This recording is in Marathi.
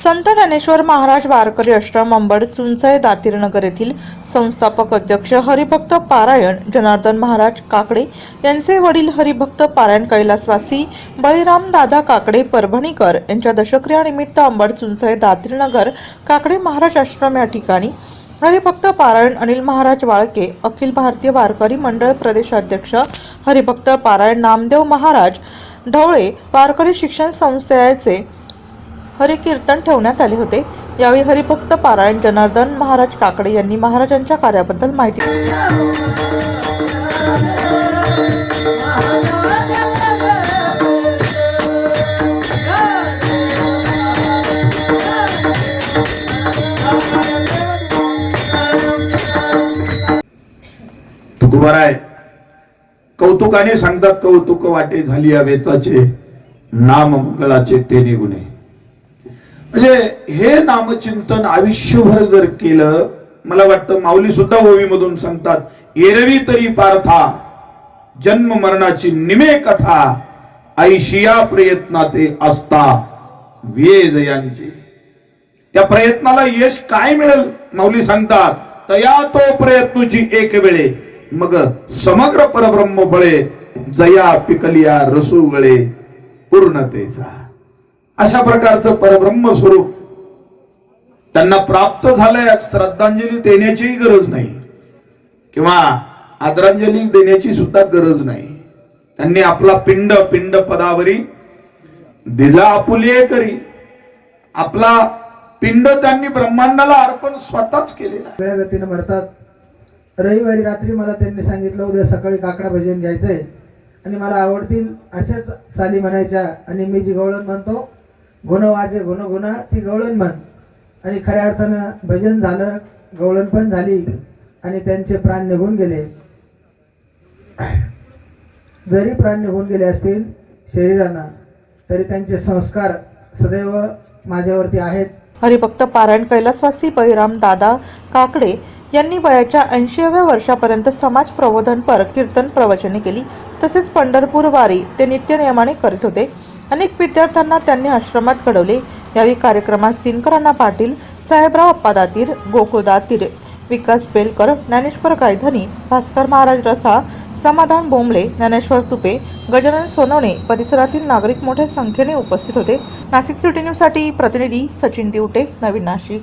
संत ज्ञानेश्वर महाराज वारकरी आश्रम अंबड चुंचाई दातीरनगर येथील संस्थापक अध्यक्ष हरिभक्त पारायण जनार्दन महाराज काकडे यांचे वडील हरिभक्त पारायण कैलासवासी बळीराम दादा काकडे परभणीकर यांच्या दशक्रियानिमित्त अंबड चुंचाई दातीरनगर काकडे महाराज आश्रम या ठिकाणी हरिभक्त पारायण अनिल महाराज वाळके अखिल भारतीय वारकरी मंडळ प्रदेशाध्यक्ष हरिभक्त पारायण नामदेव महाराज ढवळे वारकरी शिक्षण संस्थेचे हरिकीर्तन ठेवण्यात आले होते. यावेळी हरिभक्त पारायण जनार्दन महाराज काकडे यांनी महाराजांच्या कार्याबद्दल माहिती दिली. तुकोबाराय कौतुकाने सांगतात कौतुक वाटे झाली अवेचाचे नाम मंगळाचे ते निगुणे म्हणजे हे नामचिंतन आयुष्यभर जर केलं मला वाटतं माऊली सुद्धा ओवी मधून सांगतात एरवी तरी पार्था जन्म मरणाची निमे कथा ऐशिया प्रयत्नाते असता वेद यांचे त्या प्रयत्नाला यश काय मिळेल माऊली सांगतात तया तो प्रयत्नची एक वेळे मग समग्र परब्रह्म फळे जया पिकलिया रसूगळे पूर्णतेचा. अशा प्रकारचं परब्रह्म स्वरूप त्यांना प्राप्त झालंय श्रद्धांजली देण्याचीही गरज नाही. किंवा आदरांजली देण्याची सुद्धा गरज नाही. त्यांनी आपला पिंड पिंड पदावरी दिला आपुलिये करी. आपला पिंड त्यांनी ब्रह्मांडाला अर्पण स्वतःच केलेला आहे. भरतात गतीनं रविवारी रात्री मला त्यांनी सांगितलं उद्या सकाळी काकडा भजन घ्यायचंय. आणि मला आवडतील अशाच चाली म्हणायच्या. आणि मी जी गवळण म्हणतो गुण वाजे गुण गुणा ती गवळण म्हण. आणि खऱ्या अर्थानं भजन झालं गवळण पण झाली आणि त्यांचे प्राण निघून गेले. जरी प्राण निघून गेले असतील शरीरानं तरी त्यांचे संस्कार सदैव माझ्यावरती आहेत. हरिभक्त पारायण कैलासवासी बहिराम दादा काकडे यांनी वयाच्या ऐंशीव्या वर्षापर्यंत समाज प्रबोधनपर कीर्तन प्रवचने केली. तसेच पंढरपूर वारी ते नित्यनियमाने करीत होते. अनेक विद्यार्थ्यांना त्यांनी आश्रमात घडवले. यावेळी कार्यक्रमास दिनकरांना पाटील साहेबराव अप्पा दातीर गोकुळ दातीर विकास बेलकर ज्ञानेश्वर गायधनी भास्कर महाराज रसाळ समाधान बोंबले ज्ञानेश्वर तुपे गजानन सोनवणे परिसरातील नागरिक मोठ्या संख्येने उपस्थित होते. नाशिक सिटी न्यूजसाठी प्रतिनिधी सचिन दिवटे नवीन नाशिक.